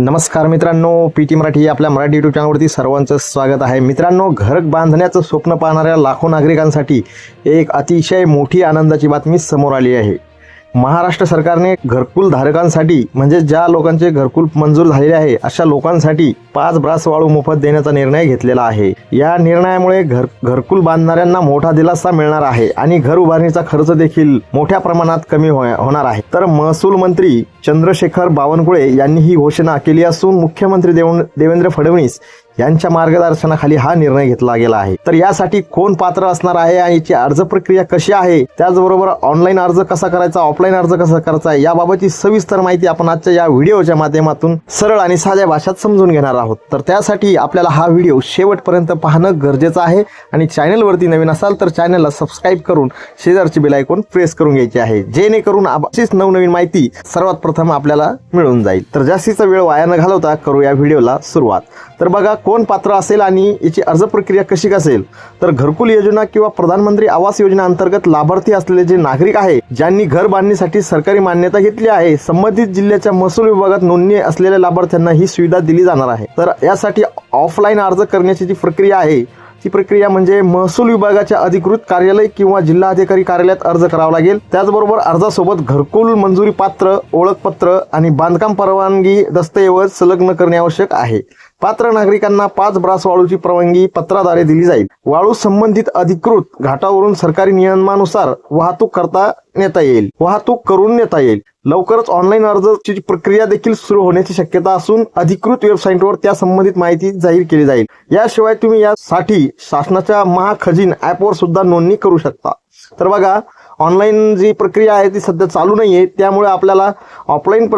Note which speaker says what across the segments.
Speaker 1: नमस्कार मित्रांनो P T Marathi या आपल्या मराठी युट्यूब चॅनलवरती सर्वांचं स्वागत आहे. मित्रांनो घर बांधण्याचं स्वप्न पाहणाऱ्या लाखो नागरिकांसाठी एक अतिशय मोठी आनंदाची बातमी समोर आली आहे. महाराष्ट्र सरकारने घरकुल धारकांसाठी म्हणजे ज्या लोकांचे घरकुल मंजूर झालेले आहे अशा लोकांसाठी पाच ब्रास वाळू मोफत देण्याचा निर्णय घेतलेला आहे. या निर्णयामुळे घर घरकुल बांधणाऱ्यांना मोठा दिलासा मिळणार आहे आणि घर उभारणीचा खर्च देखील मोठ्या प्रमाणात कमी होय- होणार आहे. तर महसूल मंत्री चंद्रशेखर बावनकुळे यांनी ही घोषणा केली असून मुख्यमंत्री देव- देवेंद्र फडणवीस यांच्या मार्गदर्शनाखाली हा निर्णय घेतला गेला आहे. तर यासाठी कोण पात्र असणार आहे आणि याची अर्ज प्रक्रिया कशी आहे? त्याचबरोबर ऑनलाईन अर्ज कसा करायचा ऑफलाईन अर्ज कसा करायचा याबाबतची सविस्तर माहिती आपण आजच्या या व्हिडिओच्या माध्यमातून सरळ आणि साध्या भाषेत समजून घेणार आहोत. तर त्यासाठी आपल्याला हा व्हिडिओ शेवटपर्यंत पाहणं गरजेचं आहे. आणि चॅनलवरती नवीन असाल तर चॅनलला सबस्क्राईब करून शेजारची बेल आयकॉन प्रेस करून घ्यायची आहे. जेणेकरून अशीच नवनवीन माहिती सर्वात प्रथम आपल्याला मिळून जाईल. तर जास्तीचा वेळ वाया न घालवता करू या व्हिडिओला सुरुवात. तर बघा कोण पात्र असेल आणि याची अर्ज प्रक्रिया कशी असेल? तर घरकुल योजना किंवा प्रधानमंत्री आवास योजना अंतर्गत लाभार्थी असलेले जे नागरिक आहे ज्यांनी घर बांधणीसाठी सरकारी मान्यता घेतली आहे संबंधित जिल्ह्याच्या महसूल विभागात नोंदणी असलेल्या लाभार्थ्यांना ही सुविधा दिली जाणार आहे. तर यासाठी ऑफलाईन अर्ज करण्याची जी प्रक्रिया आहे ती प्रक्रिया म्हणजे महसूल विभागाच्या अधिकृत कार्यालय किंवा जिल्हा अधिकारी कार्यालयात अर्ज करावा लागेल. त्याचबरोबर अर्जासोबत घरकुल मंजुरी पात्र ओळखपत्र आणि बांधकाम परवानगी दस्तऐवज संलग्न करणे आवश्यक आहे. पात्र नागरिकांना पाच ब्रास वाळूची परवानगी पत्राद्वारे दिली जाईल. वाळू संबंधित अधिकृत घाटावरून सरकारी नियमानुसार वाहतूक करता नेता येईल. वाहतूक करून नेता येईल. लवकरच ऑनलाईन अर्जची प्रक्रिया देखील सुरू होण्याची शक्यता असून अधिकृत वेबसाईटवर त्या संबंधित माहिती जाहीर केली जाईल. याशिवाय तुम्ही यासाठी शासनाच्या महाखजिन ऍपवर सुद्धा नोंदणी करू शकता. तर बघा ऑनलाईन जी प्रक्रिया आहे ती सध्या चालू नाहीये. त्यामुळे आपल्याला ऑफलाईन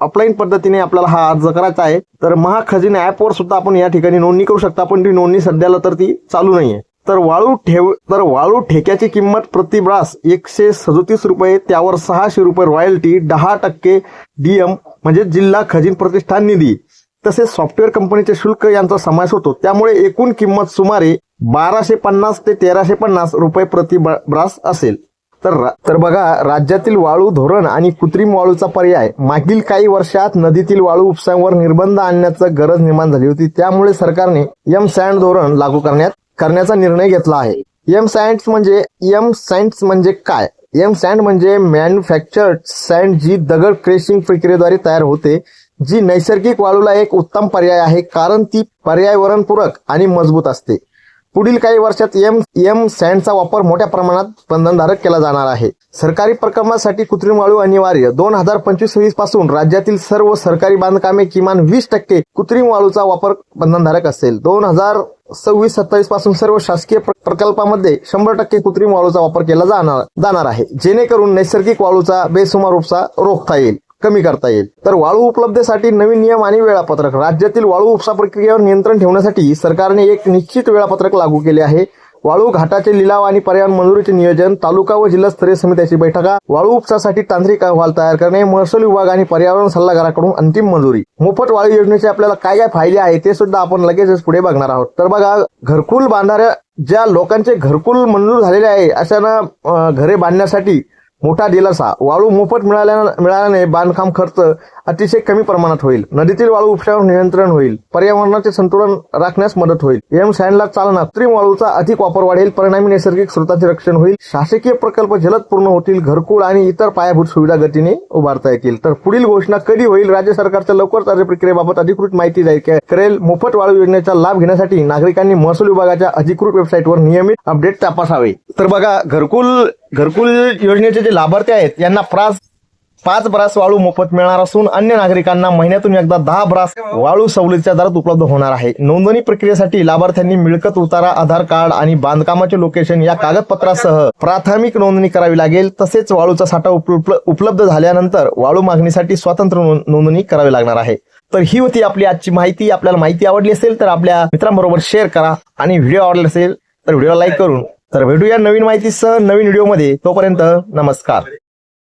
Speaker 1: ऑफलाईन पद्धतीने आपल्याला हा अर्ज करायचा आहे. तर महाखजिन ऍपवर सुद्धा आपण या ठिकाणी नोंदणी करू शकता पण ती नोंदणी सध्याला तर ती चालू नाहीये. तर वाळू ठेव तर वाळू ठेक्याची किंमत प्रति ब्रास एकशे सदोतीस रुपये त्यावर सहाशे रुपये रॉयल्टी दहा टक्के डीएम म्हणजे जिल्हा खजिन प्रतिष्ठान निधी. तसेच सॉफ्टवेअर कंपनीचे शुल्क यांचा समावेश होतो. त्यामुळे एकूण किंमत सुमारे बाराशे पन्नास ते तेराशे पन्नास रुपये प्रति ब्रास असेल. तर तर बघा राज्यातील वाळू धोरण आणि कृत्रिम वाळूचा पर्याय. मागील काही वर्षात नदीतील वाळू उपसांवर निर्बंध आणण्याचं गरज निर्माण झाली होती. त्यामुळे सरकारने एम सँड धोरण लागू करण्यात करण्याचा निर्णय घेतला आहे. एम सँड्स म्हणजे एम सँड्स म्हणजे काय? एम सँड म्हणजे मॅन्युफॅक्चर्ड सँड जी दगड क्रेशिंग प्रक्रियेद्वारे तयार होते जी नैसर्गिक वाळूला एक उत्तम पर्याय आहे कारण ती पर्यावरणपूरक आणि मजबूत असते. पुढील काही वर्षात एम एम सँडचा वापर मोठ्या प्रमाणात बंधनधारक केला जाणार आहे. सरकारी प्रकल्पासाठी कृत्रिम वाळू अनिवार्य. दोन हजार पंचवीस वीसपासून राज्यातील सर्व सरकारी बांधकामे किमान वीस टक्के कृत्रिम वाळूचा वापर बंधनधारक असेल. दोन हजार सव्वीस सत्तावीसपासून सर्व शासकीय प्र- प्रकल्पामध्ये शंभर टक्के कृत्रिम वाळूचा वापर केला जाणार जाणार आहे. जेणेकरून नैसर्गिक वाळूचा बेसुमार उपसा रोखता येईल कमी करता येईल. तर वाळू उपलब्धतेसाठी नवीन नियम आणि वेळापत्रक. राज्यातील वाळू उपसा प्रक्रियेवर नियंत्रण ठेवण्यासाठी सरकारने एक निश्चित वेळापत्रक लागू केले आहे. वाळू घाटाचे लिलाव आणि पर्यावरण मंजुरीचे नियोजन तालुका व जिल्हास्तरीय समित्याची बैठका. वाळू उपसासाठी तांत्रिक अहवाल तयार करणे महसूल विभाग आणि पर्यावरण सल्लागाराकडून अंतिम मंजुरी. मोफत वाळू योजनेचे आपल्याला काय काय फायदे आहे ते सुद्धा आपण लगेचच पुढे बघणार आहोत. तर बघा घरकुल बांधणाऱ्या ज्या लोकांचे घरकुल मंजूर झालेले आहे अशांना घरे बांधण्यासाठी मोठा दिलासा वाळू मोफत मिळाल्या मिळाल्याने बांधकाम खर्च अतिशय कमी प्रमाणात होईल. नदीतील वाळू उपशावर नियंत्रण होईल. पर्यावरणाचे संतुलन राखण्यास मदत होईल. एम सँडला चालना. कृत्रिम वाळूचा अधिक वापर वाढेल. परिणामी नैसर्गिक स्रोतांचे रक्षण होईल. शासकीय प्रकल्प जलद पूर्ण होतील. घरकुल आणि इतर पायाभूत सुविधा गतीने उभारता येतील. तर पुढील घोषणा कधी होईल? राज्य सरकारच्या लवकरच अर्ज प्रक्रियेबाबत अधिकृत माहिती जाहीर करेल. मोफत वाळू योजनेचा लाभ घेण्यासाठी नागरिकांनी महसूल विभागाच्या अधिकृत वेबसाईटवर नियमित अपडेट तपासावे. तर बघा घरकुल घरकुल योजनेचे जे लाभार्थी आहेत यांना प्रास पाच ब्रास वाळू मोफत मिळणार असून अन्य नागरिकांना महिन्यातून एकदा दहा ब्रास वाळू सवलतीच्या दरात उपलब्ध होणार आहे. नोंदणी प्रक्रियेसाठी लाभार्थ्यांनी मिळकत उतारा आधार कार्ड आणि बांधकामाचे लोकेशन या कागदपत्रासह प्राथमिक नोंदणी करावी लागेल. तसेच वाळूचा साठा उपलब्ध झाल्यानंतर वाळू मागणीसाठी स्वतंत्र नोंदणी करावी लागणार आहे. तर ही होती आपली आजची माहिती. आपल्याला माहिती आवडली असेल तर आपल्या मित्रांबरोबर शेअर करा आणि व्हिडिओ आवडला असेल तर व्हिडिओ लाईक करून तर भेटूया नवीन माहितीसह नवीन व्हिडिओमध्ये. तोपर्यंत नमस्कार.